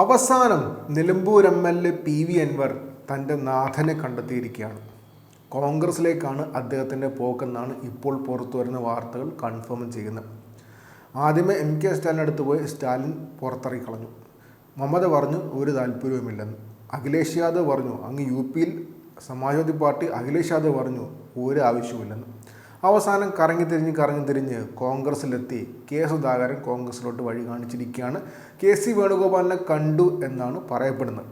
അവസാനം Nilambur M L A P V Anvar തന്റെ നാഥനെ കണ്ടെത്തിയിരിക്കുകയാണ്. കോൺഗ്രസിലേക്കാണ് അദ്ദേഹത്തിന്റെ പോക്കെന്നാണ് ഇപ്പോൾ പുറത്തു വരുന്ന വാർത്തകൾ കൺഫേം ചെയ്യുന്നത്. ആദ്യമേ എം കെ സ്റ്റാലിൻ അടുത്ത് പോയി സ്റ്റാലിൻ പുറത്തിറക്കി കളഞ്ഞു മമത പറഞ്ഞു ഒരു താല്പര്യവുമില്ലെന്ന്. അഖിലേഷ് യാദവ് പറഞ്ഞു അങ്ങ് യു പിയിൽ സമാജ്വാദി പാർട്ടി അഖിലേഷ് യാദവ് പറഞ്ഞു ഒരു ആവശ്യവുമില്ലെന്ന്. അവസാനം കറങ്ങി തിരിഞ്ഞ് കറങ്ങി തിരിഞ്ഞ് കോൺഗ്രസ്സിലെത്തി. കെ സുധാകരൻ കോൺഗ്രസ്സിലോട്ട് വഴി കാണിച്ചിരിക്കുകയാണ്. കെ സി വേണുഗോപാലിനെ കണ്ടു എന്നാണ് പറയപ്പെടുന്നത്.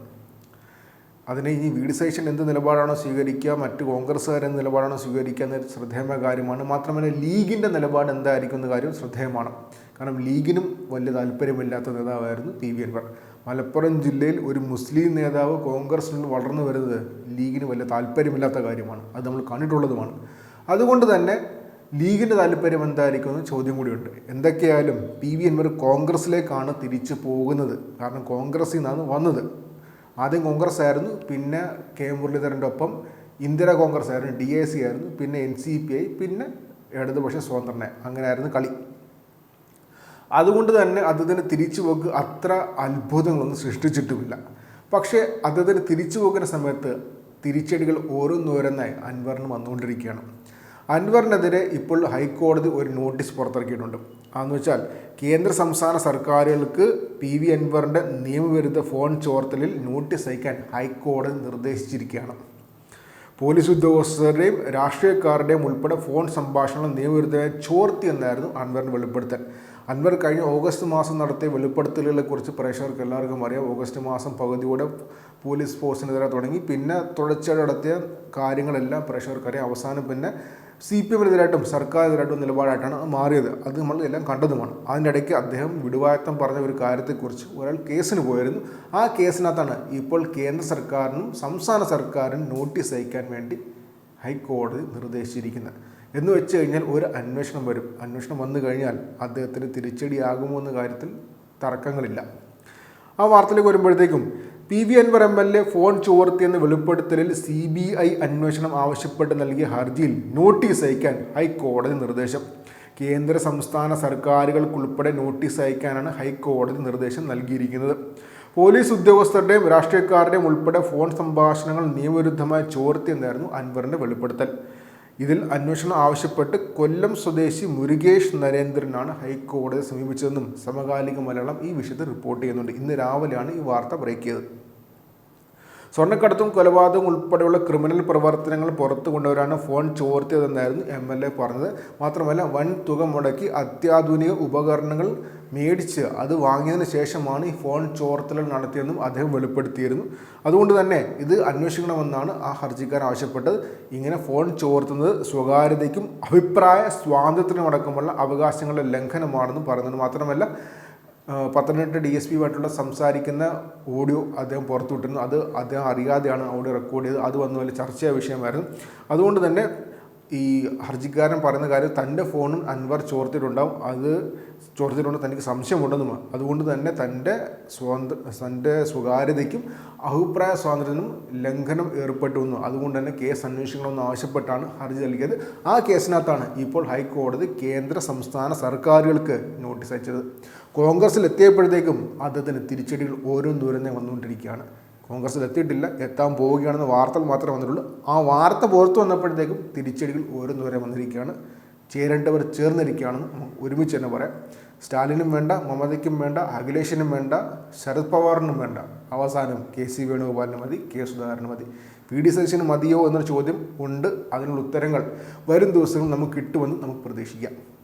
അതിനെ ഇനി വി ഡി സതീശൻ എന്ത് നിലപാടാണോ സ്വീകരിക്കുക മറ്റ് കോൺഗ്രസ്സുകാർ എന്ത് നിലപാടാണോ സ്വീകരിക്കുക എന്നൊരു ശ്രദ്ധേയമായ കാര്യമാണ്. മാത്രമല്ല ലീഗിന്റെ നിലപാട് എന്തായിരിക്കും എന്ന കാര്യം ശ്രദ്ധേയമാണ്. കാരണം ലീഗിനും വലിയ താല്പര്യമില്ലാത്ത നേതാവായിരുന്നു പി വി അൻവർ. മലപ്പുറം ജില്ലയിൽ ഒരു മുസ്ലിം നേതാവ് കോൺഗ്രസിൽ നിന്ന് വളർന്നു വരുന്നത് ലീഗിന് വലിയ താല്പര്യമില്ലാത്ത കാര്യമാണ്. അത് നമ്മൾ കണ്ടിട്ടുള്ളതുമാണ്. അതുകൊണ്ട് തന്നെ ലീഗിന്റെ താല്പര്യം എന്തായിരിക്കും ചോദ്യം കൂടിയുണ്ട്. എന്തൊക്കെയായാലും പി വി എൻവർ കോൺഗ്രസ്സിലേക്കാണ് തിരിച്ചു പോകുന്നത്. കാരണം കോൺഗ്രസ്സിൽ നിന്നാണ് വന്നത്. ആദ്യം കോൺഗ്രസ് ആയിരുന്നു പിന്നെ കെ മുരളീധരന്റെ ഒപ്പം ഇന്ദിര കോൺഗ്രസ് ആയിരുന്നു ഡി എ സി ആയിരുന്നു പിന്നെ എൻ സി പി ഐ പിന്നെ ഇടതുപക്ഷ സ്വതന്ത്രനെ. അങ്ങനെയായിരുന്നു കളി. അതുകൊണ്ട് തന്നെ അദ്ദേഹത്തിന് തിരിച്ചുപോക്ക് അത്ര അത്ഭുതങ്ങളൊന്നും സൃഷ്ടിച്ചിട്ടുമില്ല. പക്ഷേ അദ്ദേഹത്തിന് തിരിച്ചു പോകുന്ന സമയത്ത് തിരിച്ചടികൾ ഓരോന്നോരോന്നായി അൻവറിന് വന്നുകൊണ്ടിരിക്കുകയാണ്. അൻവറിനെതിരെ ഇപ്പോൾ ഹൈക്കോടതി ഒരു നോട്ടീസ് പുറത്തിറക്കിയിട്ടുണ്ട്. അതെന്ന് വെച്ചാൽ കേന്ദ്ര സംസ്ഥാന സർക്കാരുകൾക്ക് പി വി അൻവറിന്റെ നിയമവിരുദ്ധ ഫോൺ ചോർത്തലിൽ നോട്ടീസ് അയക്കാൻ ഹൈക്കോടതി നിർദ്ദേശിച്ചിരിക്കുകയാണ്. പോലീസ് ഉദ്യോഗസ്ഥരുടെയും രാഷ്ട്രീയക്കാരുടെയും ഉൾപ്പെടെ ഫോൺ സംഭാഷണങ്ങൾ നിയമവിരുദ്ധമായി ചോർത്തി എന്നായിരുന്നു അൻവറിന് വെളിപ്പെടുത്തൽ. അൻവർ കഴിഞ്ഞ ഓഗസ്റ്റ് മാസം നടത്തിയ വെളിപ്പെടുത്തലുകളെക്കുറിച്ച് പ്രേക്ഷകർക്ക് എല്ലാവർക്കും അറിയാം. ഓഗസ്റ്റ് മാസം പകുതിയോടെ പോലീസ് ഫോഴ്സിനെതിരെ തുടങ്ങി. പിന്നെ തുടർച്ചയായി നടത്തിയ കാര്യങ്ങളെല്ലാം പ്രേക്ഷകർക്കറിയാം. അവസാനം പിന്നെ സി പി എമ്മിനെതിരായിട്ടും സർക്കാരിനെതിരായിട്ടും നിലപാടായിട്ടാണ് മാറിയത്. അത് നമ്മൾ എല്ലാം കണ്ടതുമാണ്. അതിന്റെ ഇടയ്ക്ക് അദ്ദേഹം വിടുവായത്തം പറഞ്ഞ ഒരു കാര്യത്തെക്കുറിച്ച് ഒരാൾ കേസിന് പോയിരുന്നു. ആ കേസിനകത്താണ് ഇപ്പോൾ കേന്ദ്ര സർക്കാരിനും സംസ്ഥാന സർക്കാരിനും നോട്ടീസ് അയക്കാൻ വേണ്ടി ഹൈക്കോടതി നിർദ്ദേശിച്ചിരിക്കുന്നത്. എന്ന് വെച്ച് കഴിഞ്ഞാൽ ഒരു അന്വേഷണം വരും. അന്വേഷണം വന്നു കഴിഞ്ഞാൽ അദ്ദേഹത്തിന് തിരിച്ചടിയാകുമോ എന്ന കാര്യത്തിൽ തർക്കങ്ങളില്ല. ആ വാർത്തയിലേക്ക് വരുമ്പോഴത്തേക്കും P V Anwar M L A phone ചോർത്തിയെന്ന വെളിപ്പെടുത്തലിൽ സി ബി ഐ അന്വേഷണം ആവശ്യപ്പെട്ട് നൽകിയ ഹർജിയിൽ നോട്ടീസ് അയക്കാൻ ഹൈക്കോടതി നിർദ്ദേശം. കേന്ദ്ര സംസ്ഥാന സർക്കാരുകൾക്കുൾപ്പെടെ നോട്ടീസ് അയക്കാനാണ് ഹൈക്കോടതി നിർദ്ദേശം നൽകിയിരിക്കുന്നത്. പോലീസ് ഉദ്യോഗസ്ഥരുടെയും രാഷ്ട്രീയക്കാരുടെയും ഉൾപ്പെടെ ഫോൺ സംഭാഷണങ്ങൾ നിയമവിരുദ്ധമായി ചോർത്തിയെന്നായിരുന്നു അൻവറിന്റെ വെളിപ്പെടുത്തൽ. ഇതിൽ അന്വേഷണം ആവശ്യപ്പെട്ട് കൊല്ലം സ്വദേശി മുരുകേഷ് നരേന്ദ്രനാണ് ഹൈക്കോടതിയെ സമീപിച്ചതെന്നും സമകാലിക മലയാളം ഈ വിഷയത്തിൽ റിപ്പോർട്ട് ചെയ്യുന്നുണ്ട്. ഇന്ന് രാവിലെയാണ് ഈ വാർത്ത ബ്രേക്ക് ചെയ്തത്. സ്വർണക്കടത്തും കൊലപാതകവും ഉൾപ്പെടെയുള്ള ക്രിമിനൽ പ്രവർത്തനങ്ങൾ പുറത്തു കൊണ്ടുവരാണ് ഫോൺ ചോർത്തിയതെന്നായിരുന്നു എം എൽ എ പറഞ്ഞത്. മാത്രമല്ല വൻ തുക മുടക്കി അത്യാധുനിക ഉപകരണങ്ങൾ മേടിച്ച് അത് വാങ്ങിയതിന് ശേഷമാണ് ഈ ഫോൺ ചോർത്തലുകൾ നടത്തിയെന്നും അദ്ദേഹം വെളിപ്പെടുത്തിയിരുന്നു. അതുകൊണ്ട് തന്നെ ഇത് അന്വേഷിക്കണമെന്നാണ് ആ ഹർജിക്കാരൻ ആവശ്യപ്പെട്ടത്. ഇങ്ങനെ ഫോൺ ചോർത്തുന്നത് സ്വകാര്യതയ്ക്കും അഭിപ്രായ സ്വാതന്ത്ര്യത്തിനും അടക്കമുള്ള അവകാശങ്ങളുടെ ലംഘനമാണെന്നും പറയുന്നത് മാത്രമല്ല പത്തനംതിട്ട ഡി എസ് പിയുമായിട്ടുള്ള സംസാരിക്കുന്ന ഓഡിയോ അദ്ദേഹം പുറത്തുവിട്ടിരുന്നു. അത് അദ്ദേഹം അറിയാതെയാണ് ഓഡിയോ റെക്കോർഡ് ചെയ്തത്. അത് വന്ന വലിയ ചർച്ചാ വിഷയമായിരുന്നു. അതുകൊണ്ട് തന്നെ ഈ ഹർജിക്കാരൻ പറയുന്ന കാര്യം തന്റെ ഫോണും അൻവർ ചോർത്തിയിട്ടുണ്ടാവും അത് ചോർത്തിട്ടുണ്ട് തനിക്ക് സംശയമുണ്ടെന്നും അതുകൊണ്ട് തന്നെ തന്റെ സ്വാതന്ത്ര്യ തന്റെ സ്വകാര്യതയ്ക്കും അഭിപ്രായ സ്വാതന്ത്ര്യത്തിനും ലംഘനം ഏർപ്പെട്ടു വന്നു അതുകൊണ്ട് തന്നെ കേസ് അന്വേഷിക്കണമെന്ന് ആവശ്യപ്പെട്ടാണ് ഹർജി നൽകിയത്. ആ കേസിനകത്താണ് ഇപ്പോൾ ഹൈക്കോടതി കേന്ദ്ര സംസ്ഥാന സർക്കാരുകൾക്ക് നോട്ടീസ് അയച്ചത്. കോൺഗ്രസിൽ എത്തിയപ്പോഴത്തേക്കും അദ്ദേഹത്തിന് തിരിച്ചടികൾ ഓരോ ദൂരം വന്നുകൊണ്ടിരിക്കുകയാണ്. കോൺഗ്രസിൽ എത്തിയിട്ടില്ല. എത്താൻ പോവുകയാണെന്ന് വാർത്തകൾ മാത്രമേ വന്നിട്ടുള്ളൂ. ആ വാർത്ത പുറത്തു വന്നപ്പോഴത്തേക്കും തിരിച്ചടികൾ ഓരോന്നോരെ വന്നിരിക്കുകയാണ്. ചേരേണ്ടവർ ചേർന്നിരിക്കുകയാണെന്ന് നമുക്ക് ഒരുമിച്ച് തന്നെ പറയാം. സ്റ്റാലിനും വേണ്ട മമതയ്ക്കും വേണ്ട അഖിലേഷിനും വേണ്ട ശരത് പവാറിനും വേണ്ട. അവസാനം കെ സി വേണുഗോപാലിന് മതി കെ സുധാകരന് മതി. പി ഡി സതീശന് മതിയോ എന്നൊരു ചോദ്യം ഉണ്ട്. അതിനുള്ള ഉത്തരങ്ങൾ വരും ദിവസങ്ങളിൽ നമുക്ക് കിട്ടുമെന്ന് നമുക്ക് പ്രതീക്ഷിക്കാം.